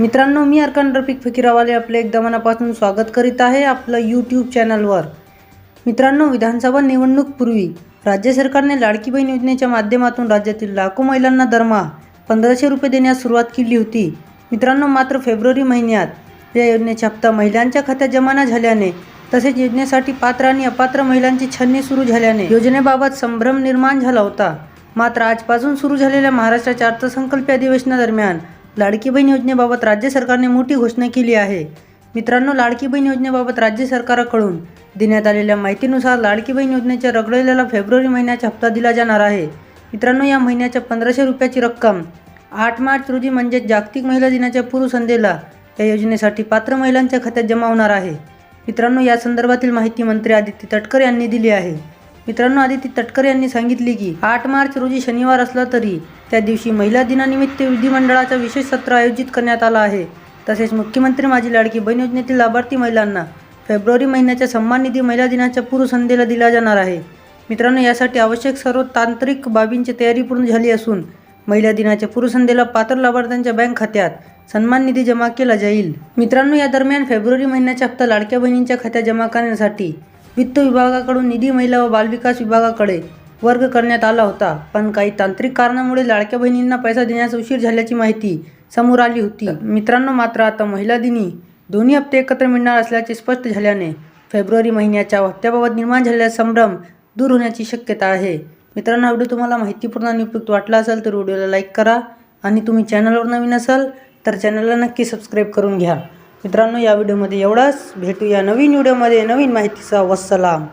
मित्रांनो मी अर्कान रफिक फकीरावाले आपले एकदा मनापासून स्वागत करीत आहे आपलं यूट्यूब चॅनलवर मित्रांनो विधानसभा निवडणूकपूर्वी राज्य सरकारने लाडकी बहीण योजनेच्या माध्यमातून राज्यातील लाखो महिलांना दरमहा पंधराशे रुपये देण्यास सुरुवात केली होती. मित्रांनो मात्र फेब्रुवारी महिन्यात या योजनेचा हप्ता महिलांच्या खात्यात जमा न झाल्याने तसेच योजनेसाठी पात्र आणि अपात्र महिलांची छन्नी सुरू झाल्याने योजनेबाबत संभ्रम निर्माण झाला होता. मात्र आजपासून सुरू झालेल्या महाराष्ट्राच्या अर्थसंकल्पीय अधिवेशनादरम्यान लाडकी बहीण योजनेबाबत राज्य सरकारने मोठी घोषणा केली आहे. मित्रांनो लाडकी बहीण योजनेबाबत राज्य सरकारकडून देण्यात आलेल्या माहितीनुसार लाडकी बहीण योजनेच्या रगडलेल्याला फेब्रुवारी महिन्याचा हप्ता दिला जाणार आहे. मित्रांनो या महिन्याच्या पंधराशे रुपयाची रक्कम आठ मार्च रोजी म्हणजेच जागतिक महिला दिनाच्या पूर्वसंध्येला या योजनेसाठी पात्र महिलांच्या खात्यात जमा होणार आहे. मित्रांनो या संदर्भातील माहिती मंत्री आदित्य तटकर यांनी दिली आहे. मित्रांनो आदित्य तटकर यांनी सांगितले की आठ मार्च रोजी शनिवार असला तरी त्या दिवशी महिला दिनानिमित्त विधिमंडळाचा विशेष सत्र आयोजित करण्यात आला आहे. तसेच मुख्यमंत्री माझी लाडकी बहीण योजनेतील लाभार्थी महिलांना फेब्रुवारी महिन्याच्या सन्मान निधी महिला दिनाच्या पूर्वसंध्येला दिला जाणार आहे. मित्रांनो यासाठी आवश्यक सर्व तांत्रिक बाबींची तयारी पूर्ण झाली असून महिला दिनाच्या पूर्वसंध्येला पात्र लाभार्थ्यांच्या बँक खात्यात सन्मान निधी जमा केला जाईल. मित्रांनो या दरम्यान फेब्रुवारी महिन्याच्या हप्ता लाडक्या बहिणींच्या खात्यात जमा करण्यासाठी वित्त विभागाकडून निधी महिला व बालविकास विभागाकडे वर्ग करण्यात आला होता. पण काही तांत्रिक कारणामुळे लाडक्या बहिणींना पैसा देण्यास उशीर झाल्याची माहिती समोर आली होती. मित्रांनो मात्र आता महिला दिनी दोन्ही हप्ते एकत्र मिळणार असल्याचे स्पष्ट झाल्याने फेब्रुवारी महिन्याच्या हप्त्याबाबत निर्माण झालेला संभ्रम दूर होण्याची शक्यता आहे. मित्रांनो हा व्हिडिओ तुम्हाला माहितीपूर्ण आणि उपयुक्त वाटला असेल तर व्हिडिओला लाईक करा आणि तुम्ही चॅनलवर नवीन असाल तर चॅनलला नक्की सबस्क्राईब करून घ्या. मित्रांनो या व्हिडिओमध्ये एवढाच. भेटूया नवीन व्हिडिओमध्ये. नवीन माहितीचा वसलाम